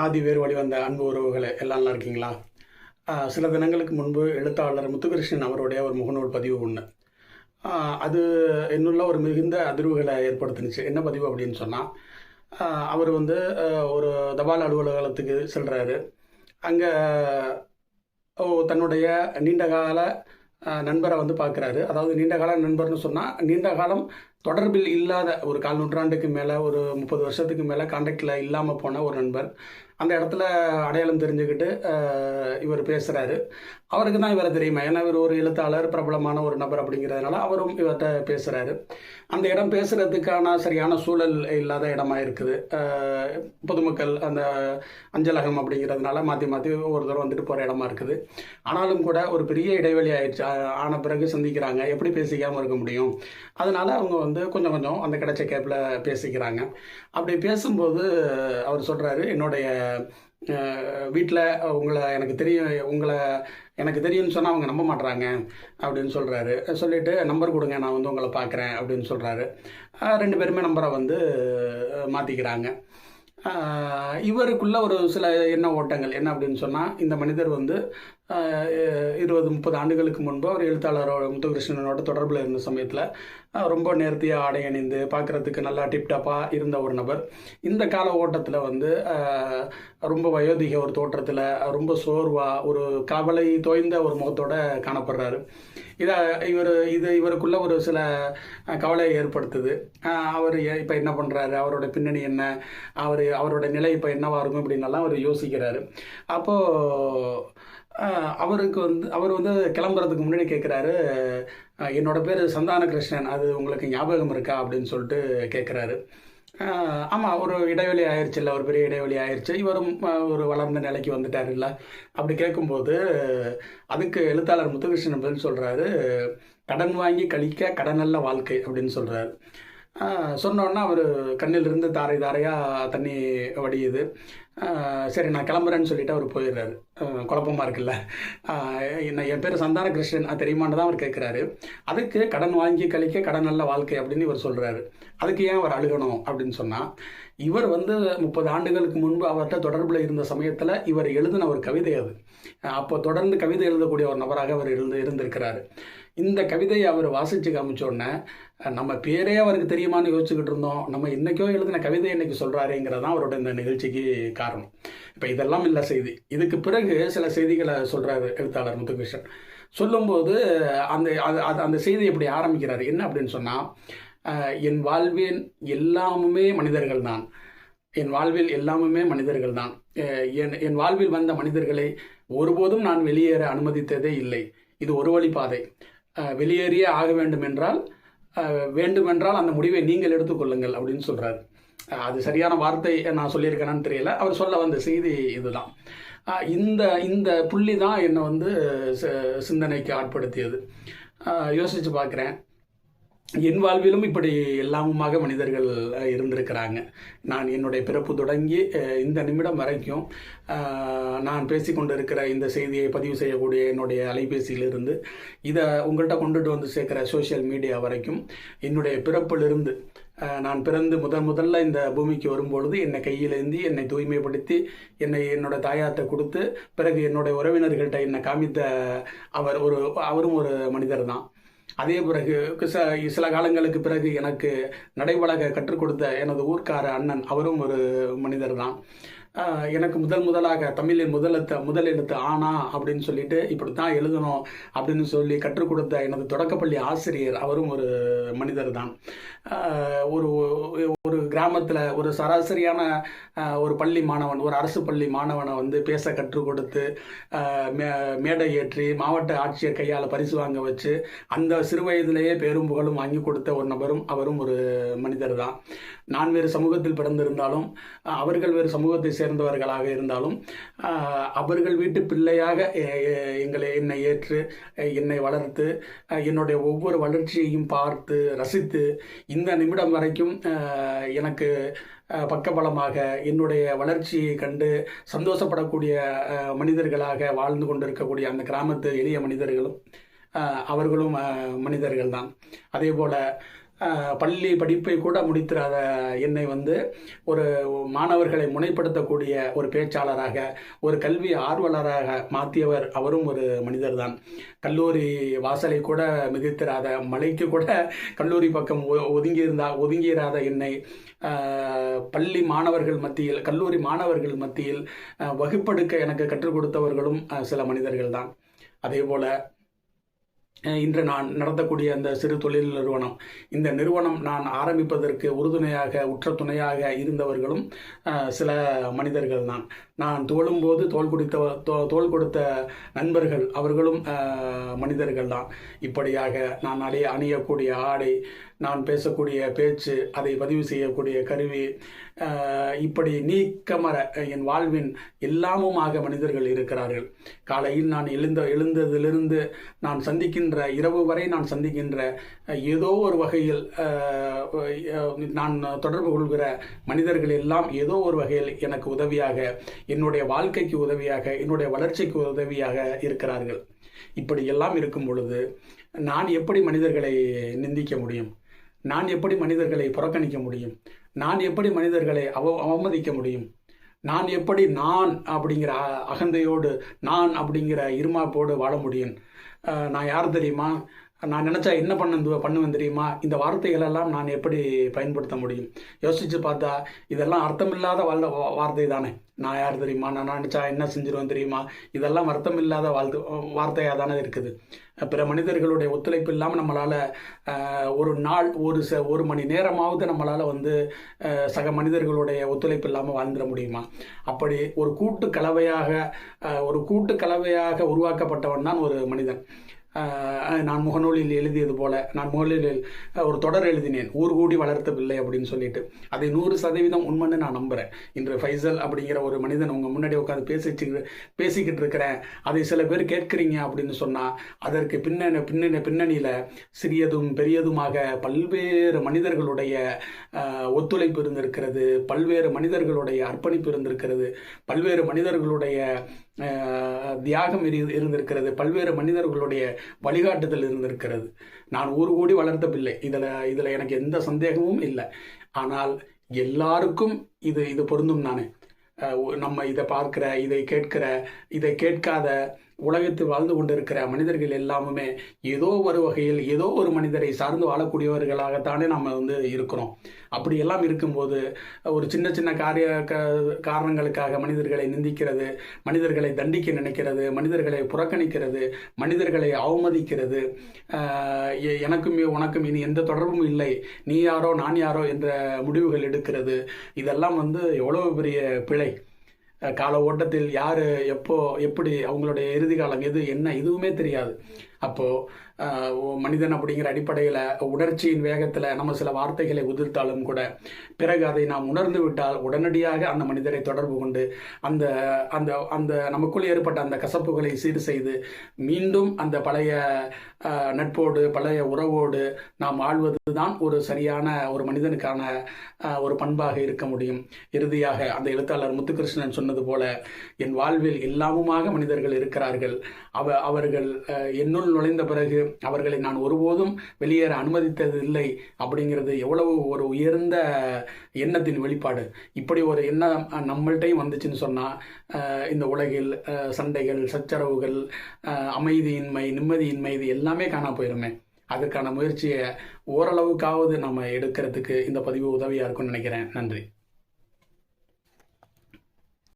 ஆதி வேறு வழிவந்த அன்பு உறவுகளை எல்லாம் நல்லா இருக்கீங்களா? சில தினங்களுக்கு முன்பு எழுத்தாளர் முத்துகிருஷ்ணன் அவருடைய ஒரு முகநூல் பதிவு ஒன்று அது என்னுள்ள ஒரு மிகுந்த அதிர்வுகளை ஏற்படுத்துனுச்சு. என்ன பதிவு அப்படின்னு சொன்னால் அவர் வந்து ஒரு தபால் அலுவலகத்துக்கு செல்கிறாரு அங்கே தன்னுடைய நீண்டகால நண்பரை வந்து பார்க்குறாரு. அதாவது நீண்டகால நண்பர்னு சொன்னால் நீண்ட காலம் தொடர்பில் இல்லாத ஒரு கால் நூற்றாண்டுக்கு மேலே ஒரு முப்பது வருஷத்துக்கு மேலே காண்டாக்டில் இல்லாமல் போன ஒரு நண்பர். அந்த இடத்துல அடையாளம் தெரிஞ்சுக்கிட்டு இவர் பேசுகிறாரு அவருக்கு தான் இவரை தெரியுமா. ஏன்னா இவர் ஒரு எழுத்தாளர் பிரபலமான ஒரு நபர் அப்படிங்கிறதுனால அவரும் இவர்கிட்ட பேசுகிறாரு அந்த இடம் பேசுகிறதுக்கான சரியான சூழல் இல்லாத இடமா இருக்குது. பொதுமக்கள் அந்த அஞ்சலகம் அப்படிங்கிறதுனால மாற்றி மாற்றி ஒருத்தர் வந்துட்டு போகிற இடமா இருக்குது. ஆனாலும் கூட ஒரு பெரிய இடைவெளி ஆயிடுச்சு. ஆன பிறகு சந்திக்கிறாங்க. எப்படி பேசிக்காமல் இருக்க முடியும்? அதனால அவங்க வந்து கொஞ்சம் கொஞ்சம் அந்த கிடைச்ச கேப்பில் பேசிக்கிறாங்க. அப்படி பேசும்போது அவர் சொல்கிறாரு என்னுடைய வீட்டில் உங்களை எனக்கு தெரியும் உங்களை எனக்கு தெரியும்னு சொன்னால் அவங்க நம்ப மாட்றாங்க அப்படின்னு சொல்கிறாரு சொல்லிட்டு நம்பர் கொடுங்க நான் வந்து உங்களை பார்க்குறேன் அப்படின்னு சொல்கிறாரு ரெண்டு பேருமே நம்பரை வந்து மாற்றிக்கிறாங்க இவருக்குள்ள ஒரு சில எண்ண ஓட்டங்கள். என்ன அப்படின்னு சொன்னால் இந்த மனிதர் வந்து இருபது முப்பது ஆண்டுகளுக்கு முன்பு அவர் எழுத்தாளரோட முத்துகிருஷ்ணனோட தொடர்பில் இருந்த சமயத்தில் ரொம்ப நேர்த்தியாக ஆடை அணிந்து பார்க்குறதுக்கு நல்லா டிப்டாப்பாக இருந்த ஒரு நபர். இந்த கால ஓட்டத்தில் வந்து ரொம்ப வயோதிக ஒரு தோற்றத்தில் ரொம்ப சோர்வாக ஒரு கவலை தோய்ந்த ஒரு முகத்தோட காணப்படுறாரு. இதை இவர் இது இவருக்குள்ள ஒரு சில கவலையை ஏற்படுத்துது. அவர் இப்போ என்ன பண்ணுறாரு அவரோட பின்னணி என்ன? அவர் அவரோட நிலை இப்போ என்னவாக இருக்கும் இப்படின்னெல்லாம் அவர் யோசிக்கிறாரு. அப்போது அவருக்கு வந்து அவர் வந்து கிளம்புறதுக்கு முன்னாடி கேட்குறாரு என்னோட பேர் சந்தான கிருஷ்ணன் அது உங்களுக்கு ஞாபகம் இருக்கா அப்படின்னு சொல்லிட்டு கேட்குறாரு ஆமாம் ஒரு இடைவெளி ஆயிடுச்சு இல்லை ஒரு பெரிய இடைவெளி ஆயிடுச்சு இவரும் ஒரு வளர்ந்த நிலைக்கு வந்துட்டார் இல்லை அப்படி கேட்கும்போது அதுக்கு எழுத்தாளர் முத்துகிருஷ்ணன் பதில் சொல்கிறாரு கடன் வாங்கி கழிக்க கடனல்ல வாழ்க்கை அப்படின்னு சொல்கிறாரு சொன்னோன்னா அவர் கண்ணிலிருந்து தாரை தாரையாக தண்ணி வடியுது. சரி நான் கிளம்புறேன்னு சொல்லிட்டு அவர் போயிடுறாரு. குழப்பமாக இருக்குல்ல. ஆஹ் என்ன என் பேர் சந்தான கிருஷ்ணன் அது தெரியுமான்னு தான் அவர் கேட்குறாரு அதுக்கு கடன் வாங்கி கழிக்க கடன் நல்ல வாழ்க்கை அப்படின்னு இவர் சொல்கிறாரு அதுக்கு ஏன் அவர் அழுகணும் அப்படின்னு சொன்னால் இவர் வந்து முப்பது ஆண்டுகளுக்கு முன்பு அவர்கிட்ட தொடர்பில் இருந்த சமயத்தில் இவர் எழுதின ஒரு கவிதை அது. அப்போ தொடர்ந்து கவிதை எழுதக்கூடிய ஒரு நபராக அவர் இருந்து இருந்திருக்கிறாரு. இந்த கவிதையை அவர் வாசித்து காமிச்சோடனே நம்ம பேரே அவருக்கு தெரியுமான்னு யோசிச்சுக்கிட்டு இருந்தோம். நம்ம இன்றைக்கோ எழுதின கவிதை இன்னைக்கு சொல்கிறாருங்கிறதான் அவரோட இந்த நிகழ்ச்சிக்கு காரணம். இப்போ இதெல்லாம் இல்லை செய்தி. இதுக்கு பிறகு சில செய்திகளை சொல்கிறாரு எழுத்தாளர் முத்துகிருஷ்ணன். சொல்லும்போது அந்த அது அது அந்த செய்தி எப்படி ஆரம்பிக்கிறார்? என்ன அப்படின்னு சொன்னால் என் வாழ்வின் எல்லாமுமே மனிதர்கள் தான். என் வாழ்வில் எல்லாமுமே மனிதர்கள் தான். என் என் வாழ்வில் வந்த மனிதர்களை ஒருபோதும் நான் வெளியேற அனுமதித்ததே இல்லை. இது ஒரு வழி பாதை வெளியேறியே ஆக வேண்டும் என்றால் வேண்டுமென்றால் அந்த முடிவை நீங்கள் எடுத்துக்கொள்ளுங்கள் அப்படின்னு சொல்கிறாரு அது சரியான வார்த்தை நான் சொல்லியிருக்கேனான்னு தெரியல. அவர் சொல்ல வந்த செய்தி இதுதான். இந்த இந்த புள்ளி தான் என்னை வந்து சிந்தனைக்கு ஆட்படுத்தியது. யோசித்து பார்க்குறேன். என் வாழ்விலும் இப்படி எல்லாமுமாக மனிதர்கள் இருந்திருக்கிறாங்க. நான் என்னுடைய பிறப்பு தொடங்கி இந்த நிமிடம் வரைக்கும் நான் பேசிக்கொண்டிருக்கிற இந்த செய்தியை பதிவு செய்யக்கூடிய என்னுடைய அலைபேசியிலிருந்து இதை உங்கள்கிட்ட கொண்டுட்டு வந்து சேர்க்குற சோஷியல் மீடியா வரைக்கும் என்னுடைய பிறப்பிலிருந்து நான் பிறந்து முதன் முதல்ல இந்த பூமிக்கு வரும்பொழுது என்னை கையிலேந்தி என்னை தூய்மைப்படுத்தி என்னை என்னோட தாயார்கிட்ட கொடுத்து பிறகு என்னுடைய உறவினர்கள்ட்ட என்னை காமித்த அவர் ஒரு அவரும் ஒரு மனிதர் தான் அதே பிறகு சில சில காலங்களுக்கு பிறகு எனக்கு நடைபழக கற்றுக் கொடுத்த எனது ஊர்க்கார அண்ணன் அவரும் ஒரு மனிதர் தான் எனக்கு முதல் முதலாக தமிழின் முதலெழுத்த முதல் எழுத்து ஆனா அப்படின்னு சொல்லிட்டு இப்படி தான் எழுதணும் அப்படின்னு சொல்லி கற்றுக் கொடுத்த எனது தொடக்கப்பள்ளி ஆசிரியர் அவரும் ஒரு மனிதர் தான். ஒரு ஒரு கிராமத்தில் ஒரு சராசரியான ஒரு பள்ளி மாணவன் ஒரு அரசு பள்ளி மாணவனை வந்து பேச கற்றுக் கொடுத்து மே மேடை ஏற்றி மாவட்ட ஆட்சியர் கையால் பரிசு வாங்க வச்சு அந்த சிறு வயதிலேயே பேரும் புகழும் வாங்கி கொடுத்த ஒரு நபரும் அவரும் ஒரு மனிதர் தான். நான் வேறு சமூகத்தில் பிறந்திருந்தாலும் அவர்கள் வேறு சமூகத்தை சேர்ந்தவர்களாக இருந்தாலும் அவர்கள் வீட்டு பிள்ளையாக எங்களை என்னை ஏற்று என்னை வளர்த்து என்னுடைய ஒவ்வொரு வளர்ச்சியையும் பார்த்து ரசித்து இந்த நிமிடம் வரைக்கும் எனக்கு பக்கபலமாக என்னுடைய வளர்ச்சியை கண்டு சந்தோஷப்படக்கூடிய மனிதர்களாக வாழ்ந்து கொண்டிருக்கக்கூடிய அந்த கிராமத்து எளிய மனிதர்களும் அவர்களும் மனிதர்கள் தான் அதே போல் பள்ளி படிப்பை கூட முடித்திராத என்னை வந்து ஒரு மாணவர்களை முனைப்படுத்தக்கூடிய ஒரு பேச்சாளராக ஒரு கல்வி ஆர்வலராக மாற்றியவர் அவரும் ஒரு மனிதர் தான் கல்லூரி வாசலை கூட மிதித்திராத மலைக்கு கூட கல்லூரி பக்கம் ஒதுங்கியிருந்தா ஒதுங்கியிராத என்னை பள்ளி மாணவர்கள் மத்தியில் கல்லூரி மாணவர்கள் மத்தியில் வகுப்படுக்க எனக்கு கற்றுக் கொடுத்தவர்களும் சில மனிதர்கள் தான் அதே போல் இன்று நான் நடத்தக்கூடிய அந்த சிறு தொழில் நிறுவனம். இந்த நிறுவனம் நான் ஆரம்பிப்பதற்கு உறுதுணையாக உற்ற துணையாக இருந்தவர்களும் சில மனிதர்கள் தான் நான் தோழும்போது தோல் கொடுத்த தோல் கொடுத்த நண்பர்கள் அவர்களும் மனிதர்கள் தான். இப்படியாக நான் அடைய அணியக்கூடிய ஆடை நான் பேசக்கூடிய பேச்சு அதை பதிவு செய்யக்கூடிய கருவி இப்படி நீக்கமர என் வாழ்வின் எல்லாமுமாக மனிதர்கள் இருக்கிறார்கள். காலையில் நான் எழுந்த எழுந்ததிலிருந்து நான் சந்திக்கின்ற இரவு வரை நான் சந்திக்கின்ற ஏதோ ஒரு வகையில் நான் தொடர்பு கொள்கிற மனிதர்கள் எல்லாம் ஏதோ ஒரு வகையில் எனக்கு உதவியாக என்னுடைய வாழ்க்கைக்கு உதவியாக என்னுடைய வளர்ச்சிக்கு உதவியாக இருக்கிறார்கள். இப்படி எல்லாம் இருக்கும் பொழுது நான் எப்படி மனிதர்களை நிந்திக்க முடியும்? நான் எப்படி மனிதர்களை புறக்கணிக்க முடியும்? நான் எப்படி மனிதர்களை அவ அவமதிக்க முடியும்? நான் எப்படி நான் அப்படிங்கிற அகந்தையோடு நான் அப்படிங்கிற இருமாப்போடு வாழ முடியும்? நான் யார் தெரியுமா? நான் நினச்சா என்ன பண்ண பண்ணுவேன் தெரியுமா? இந்த வார்த்தைகளெல்லாம் நான் எப்படி பயன்படுத்த முடியும்? யோசித்து பார்த்தா இதெல்லாம் அர்த்தமில்லாத வாழ் வார்த்தை தானே. நான் யார் தெரியுமா? நான் நினச்சா என்ன செஞ்சிருவேன் தெரியுமா? இதெல்லாம் அர்த்தம் இல்லாத வாழ்த்து வார்த்தையாக தானே இருக்குது. பிற மனிதர்களுடைய ஒத்துழைப்பு இல்லாமல் நம்மளால் ஒரு நாள் ஒரு ச ஒரு மணி நேரமாவது நம்மளால் வந்து சக மனிதர்களுடைய ஒத்துழைப்பு இல்லாமல் வாழ்ந்துட முடியுமா? அப்படி ஒரு கூட்டு கலவையாக ஒரு கூட்டு கலவையாக உருவாக்கப்பட்டவன் தான் ஒரு மனிதன். நான் முகநூலில் எழுதியது போல நான் முகநூலில் ஒரு தொடர் எழுதினேன். ஊர் கூடி வளர்த்த பிள்ளை அப்படின்னு சொல்லிட்டு. அதை நூறு சதவீதம் உண்மைன்னு நான் நம்புகிறேன் இன்று ஃபைசல் அப்படிங்கிற ஒரு மனிதன் உங்கள் முன்னாடி உட்காந்து பேசிச்சு பேசிக்கிட்டு இருக்கிறேன். அதை சில பேர் கேட்குறீங்க அப்படின்னு சொன்னால் அதற்கு பின்னணி பின்னணி பின்னணியில் சிறியதும் பெரியதுமாக பல்வேறு மனிதர்களுடைய ஒத்துழைப்பு இருந்திருக்கிறது பல்வேறு மனிதர்களுடைய அர்ப்பணிப்பு இருந்திருக்கிறது பல்வேறு மனிதர்களுடைய தியாகம் இருந்திருக்கிறது. பல்வேறு மனிதர்களுடைய வழிகாட்டுதல் இருந்திருக்கிறது. நான் ஊர் கூடி வளர்த்த பிள்ளை இதில் இதில் எனக்கு எந்த சந்தேகமும் இல்லை. ஆனால் எல்லாருக்கும் இது இது பொருந்தும் நானே. நம்ம இதை பார்க்குற இதை கேட்கிற இதை கேட்காத உலகத்தில் வாழ்ந்து கொண்டிருக்கிற மனிதர்கள் எல்லாமே ஏதோ ஒரு வகையில் ஏதோ ஒரு மனிதரை சார்ந்து வாழக்கூடியவர்களாகத்தானே நம்ம வந்து இருக்கிறோம். அப்படி எல்லாம் இருக்கும்போது ஒரு சின்ன சின்ன காரிய காரணங்களுக்காக மனிதர்களை நிந்திக்கிறது மனிதர்களை தண்டிக்க நினைக்கிறது மனிதர்களை புறக்கணிக்கிறது மனிதர்களை அவமதிக்கிறது எனக்கும் உனக்கும் இனி எந்த தொடர்பும் இல்லை நீ யாரோ நான் யாரோ என்ற முடிவுகள் எடுக்கிறது இதெல்லாம் வந்து எவ்வளவு பெரிய பிழை. கால ஓட்டத்தில் யார் எப்போ எப்படி அவங்களுடைய இறுதி காலம் எது என்ன இதுவுமே தெரியாது. அப்போது மனிதன் அப்படிங்கிற அடிப்படையில் உணர்ச்சியின் வேகத்தில் நம்ம சில வார்த்தைகளை உதிர்த்தாலும் கூட பிறகு அதை நாம் உணர்ந்து விட்டால் உடனடியாக அந்த மனிதரை தொடர்பு கொண்டு அந்த அந்த அந்த நமக்குள் ஏற்பட்ட அந்த கசப்புகளை சீர் செய்து மீண்டும் அந்த பழைய நட்போடு பழைய உறவோடு நாம் ஆழ்வது தான் ஒரு சரியான ஒரு மனிதனுக்கான ஒரு பண்பாக இருக்க முடியும். இறுதியாக அந்த எழுத்தாளர் முத்துகிருஷ்ணன் சொன்னது போல என் வாழ்வில் எல்லாமுமாக மனிதர்கள் இருக்கிறார்கள். அவ அவர்கள் என்னுள் நுழைந்த பிறகு அவர்களை நான் ஒருபோதும் வெளியேற அனுமதித்தது இல்லை அப்படிங்கிறது எவ்வளவு ஒரு உயர்ந்த எண்ணத்தின் வெளிப்பாடு. இப்படி ஒரு எண்ணம் நம்மள்கிட்டையும் வந்துச்சுன்னு சொன்னால் இந்த உலகில் சண்டைகள் சச்சரவுகள் அமைதியின்மை நிம்மதியின்மை இது எல்லாமே காணா போயிருமே. அதற்கான முயற்சியை ஓரளவுக்காவது நம்ம எடுக்கிறதுக்கு இந்த பதிவு உதவியாக இருக்கும்னு நினைக்கிறேன். நன்றி.